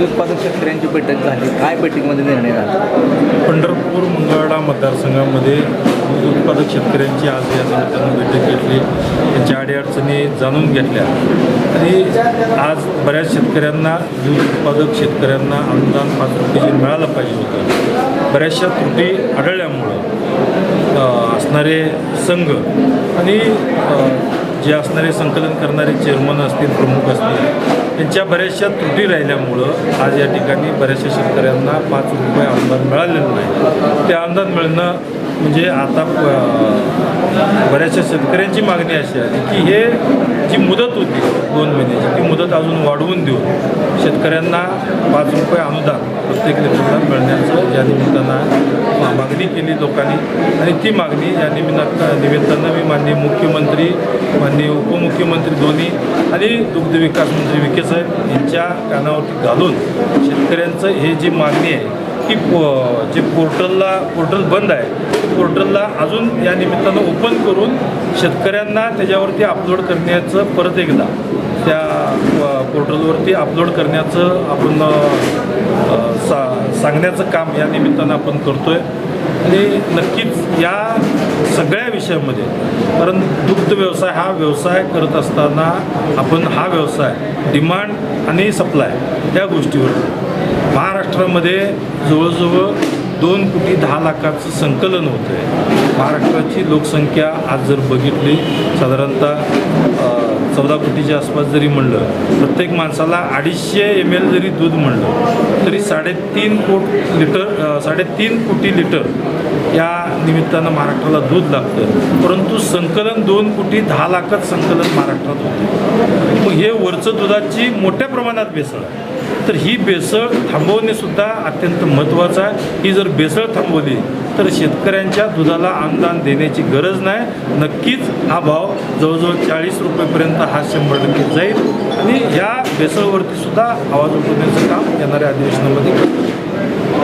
दूध उत्पादक शेतकऱ्यांची बैठक झाली. काय बैठकीमध्ये निर्णय झाला? पंढरपूर मंगळवाडा मतदारसंघामध्ये दूध उत्पादक शेतकऱ्यांची आज या निमित्तानं बैठक घेतली. त्यांच्या अडीअडचणी जाणून घेतल्या. आणि आज बऱ्याच शेतकऱ्यांना दूध उत्पादक शेतकऱ्यांना अनुदान पाच रुपये मिळालं पाहिजे होतं. बऱ्याचशा त्रुटी आढळल्यामुळं असणारे संघ आणि जे असणारे संकलन करणारे चेअरमन असतील प्रमुख असतील त्यांच्या बऱ्याचशा त्रुटी राहिल्यामुळं आज या ठिकाणी बऱ्याचशा शेतकऱ्यांना पाच रुपये अनुदान मिळालेलं नाही. ते अनुदान मिळणं म्हणजे आता बऱ्याचशा शेतकऱ्यांची मागणी अशी आहे की हे जी मुदत होती दोन महिन्याची ती मुदत अजून वाढवून देऊन शेतकऱ्यांना पाच रुपये अनुदान प्रत्येक लिटरला मिळण्याचं या निमित्तानं मागणी केली लोकांनी. आणि ती मागणी या निमित्त निमित्तानं मी माननीय मुख्यमंत्री माननीय उपमुख्यमंत्री दोन्ही आणि दुग्ध विकास मंत्री विखे साहेब यांच्या कानावरती घालून शेतकऱ्यांचं हे जी मागणी आहे की पो जे पोर्टलला पोर्टल बंद आहे ते पोर्टलला अजून या निमित्तानं ओपन करून शेतकऱ्यांना त्याच्यावरती अपलोड करण्याचं परत एकदा त्या पोर्टलवरती अपलोड करण्याचं आपण सा सांगण्याचं काम या निमित्तानं आपण करतो आहे आणि नक्कीच या सगळ्या विषयामध्ये कारण दुग्ध व्यवसाय हा व्यवसाय करत असताना आपण हा व्यवसाय डिमांड आणि सप्लाय या गोष्टीवर महाराष्ट्रामध्ये जवळजवळ दोन कोटी दहा लाखाचं संकलन होतं आहे महाराष्ट्राची लोकसंख्या आज जर बघितली साधारणतः चौदा कोटीच्या आसपास जरी म्हणलं प्रत्येक माणसाला अडीचशे एम एल जरी दूध म्हणलं तरी साडेतीन कोट लिटर साडेतीन कोटी लिटर या निमित्तानं महाराष्ट्राला दूध लागतं परंतु संकलन दोन कोटी दहा लाखच संकलन महाराष्ट्रात होतं मग हे वरचं दुधाची मोठ्या प्रमाणात भेसळ. आहे तर ही बेसळ थांबवणेसुद्धा अत्यंत महत्त्वाचं आहे. ही जर बेसळ थांबवली तर शेतकऱ्यांच्या दुधाला अनुदान देण्याची गरज नाही. नक्कीच हा भाव जवळजवळ चाळीस रुपयेपर्यंत हा शंभर टक्के जाईल. आणि या बेसळवरतीसुद्धा आवाज उठवण्याचं काम येणाऱ्या अधिवेशनामध्ये करतो.